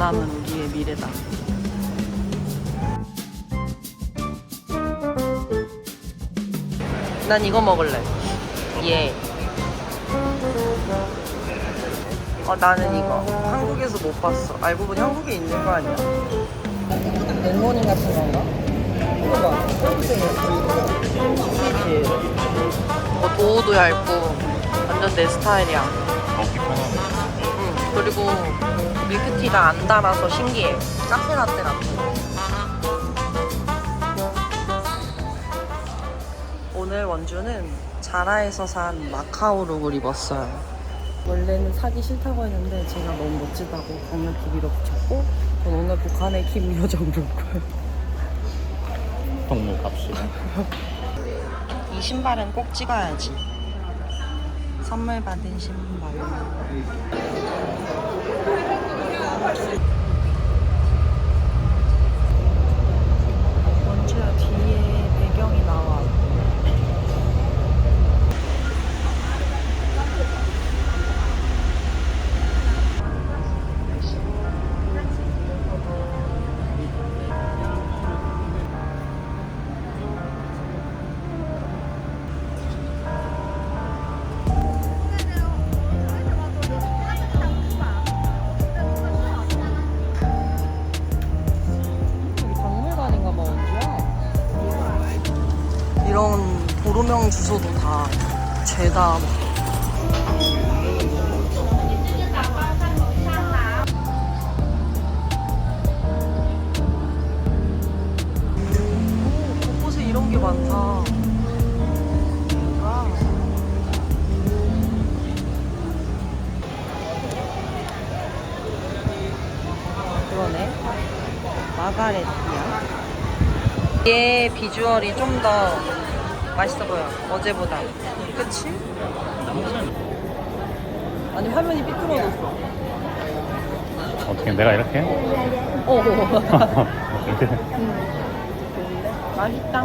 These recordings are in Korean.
만남은 우리의 미래다. 난 이거 먹을래. 예. 어, 나는 이거. 한국에서 못 봤어. 알고 보니 한국에 있는 거 아니야? 맹모닝 같은 건가? 이거 봐. 치즈. 뭐 도우도 얇고 완전 내 스타일이야. 먹기 편하네. 응. 그리고 밀크티가 안 달아서 신기해. 카페 라떼 같아. 오늘 원주는 자라에서 산 마카오룩을 입었어요. 원래는 사기 싫다고 했는데 제가 너무 멋지다고 강력히 밀어붙였고 전 오늘 북한의 김여정 룩. 동무 갑시다. 이 신발은 꼭 찍어야지. 선물 받은 신발. 오, 곳곳에 이런 게 많다. 와. 그러네. 마가렛이야. 얘 비주얼이 좀더 맛있어 보여. 어제보다. 그치? 아니 화면이 삐뚤어졌어. 어떻게 내가 이렇게? 해? 어. 이렇게 맛있다.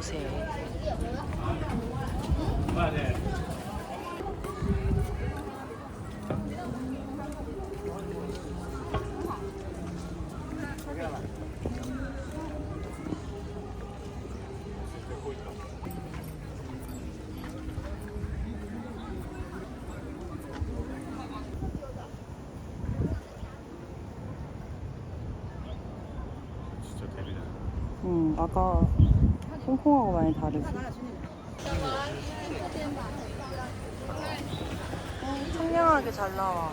요새. 응, 아까 홍콩하고 많이 다르지. 어, 청량하게 잘 나와.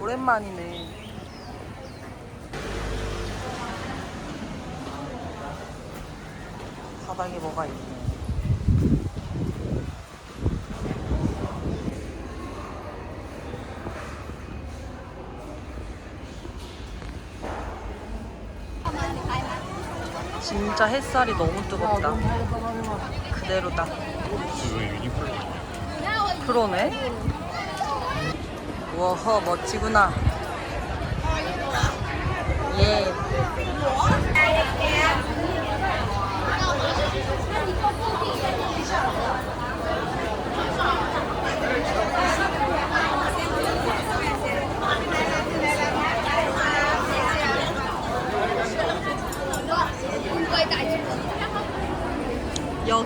오랜만이네. 바닥에 뭐가 있네. 진짜 햇살이 너무 뜨겁다. 그대로다. 그러네. 우와, 멋지구나. 예.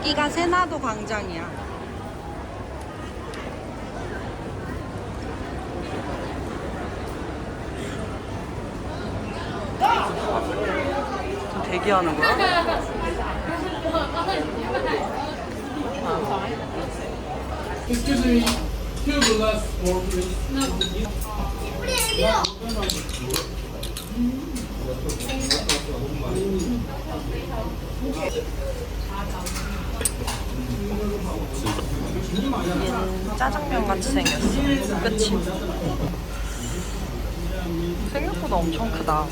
여기가 세나도 광장이야. 대기하는 거야? Excuse me, two glass more please. 얘는 짜장면 같이 생겼어. 그치? 생각보다 엄청 크다.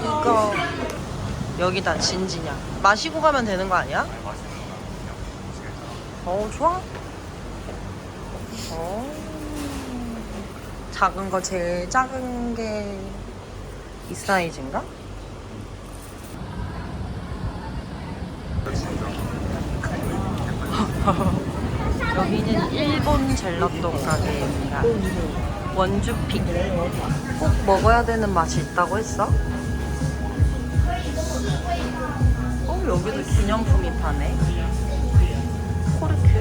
이거 여기다 진지냐 마시고 가면 되는 거 아니야? 어 좋아 어 작은 거 제일 작은 게 이 사이즈인가? 여기는 일본 젤라또 가게입니다. 원주픽. 꼭 먹어야 되는 맛이 있다고 했어? 어, 여기도 기념품이 파네. 코르크.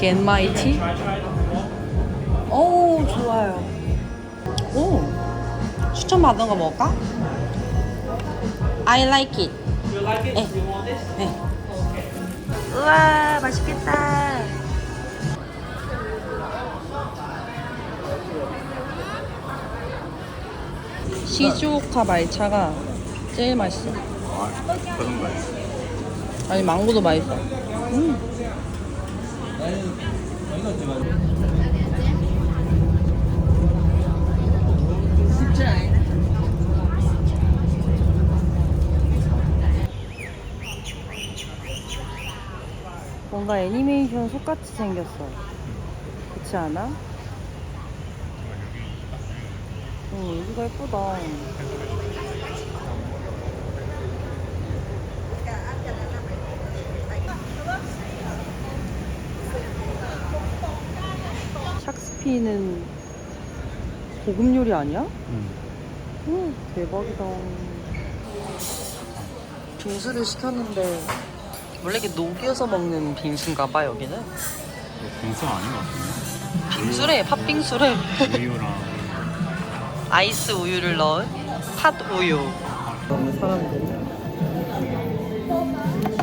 겐마이티? 오, 좋아요. 오, 추천받은 거 먹을까? I like it. You like it? Eh. You want this? 네. 우와, 맛있겠다. 시즈오카 말차가 제일 맛있어. 아, 그런 거야. 아니 망고도 맛있어. 음. 뭔가 애니메이션 속같이 생겼어. 그렇지 않아? 응, 여기가 예쁘다. 샥스피는 고급 요리 아니야? 응. 응, 대박이다. 빙수를 시켰는데 원래 이게 녹여서 먹는 빙수인가 봐 여기는. 빙수 아닌 것 같은데? 빙수래, 팥빙수래. 우유랑 아이스 우유를 넣은 팥 우유. 너무 사람들.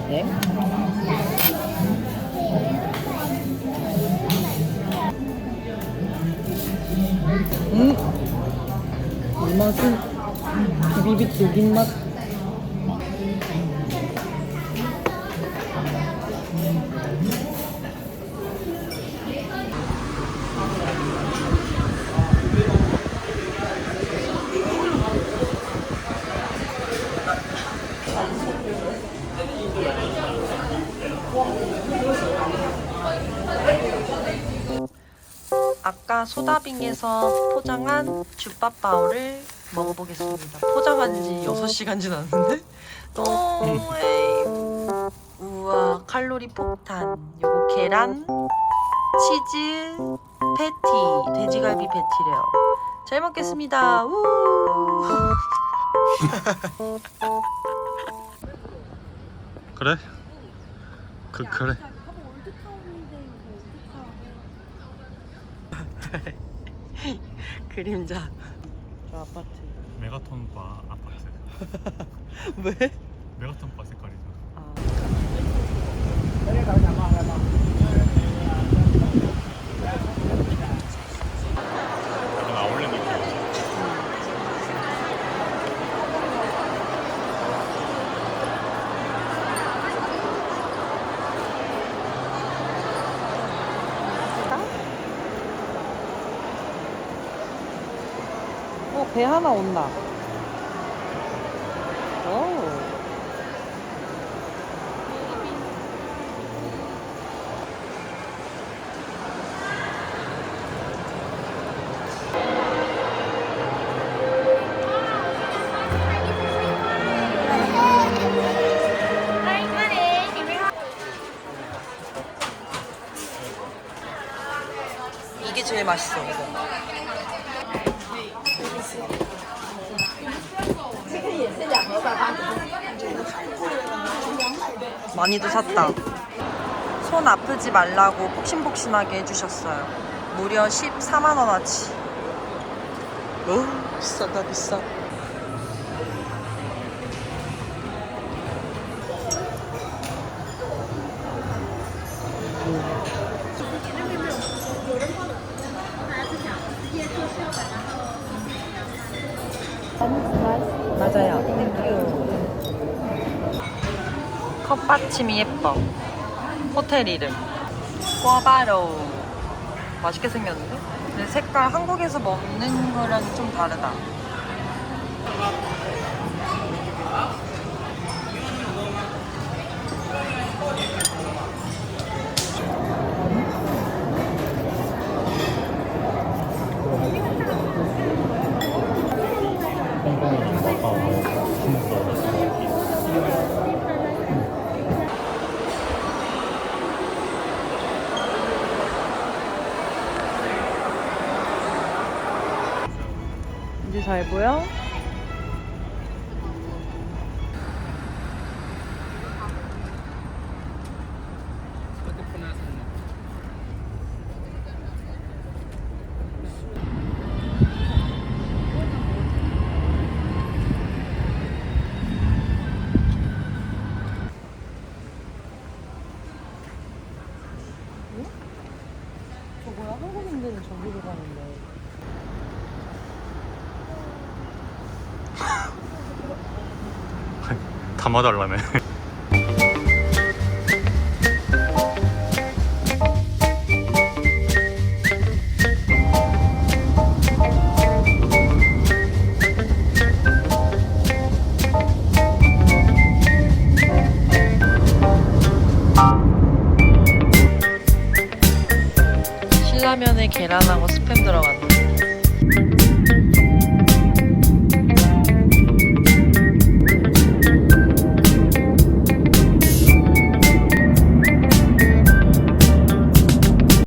네? 음, 이 맛은 비비빅 녹인 맛. 소다빙에서 포장한 주밥바오를 먹어보겠습니다. 포장한 지 6시간 지났는데? 오, 에이. 우와, 칼로리 폭탄. 요거 계란, 치즈, 패티, 돼지갈비 패티래요. 잘 먹겠습니다. 우! 그래? 그 그래. 그림자. 저 아파트. 메가톤 바 아파트. 왜? 메가톤 바 색깔이죠. 아. 약간 아울렛 느낌. 어, 배 하나 온다. 오. 이게 제일 맛있어, 이거. 많이도 샀다. 손 아프지 말라고 폭신폭신하게 해주셨어요. 무려 14만원어치. 어, 비싸다, 비싸. 맞아요. 땡큐. 컵받침이 예뻐. 호텔 이름. 꿔바로. 맛있게 생겼는데? 근데 색깔 한국에서 먹는 거랑 좀 다르다. 잘 보여? 저 뭐야? 한국인들은 저기로 가는데 담아달라며.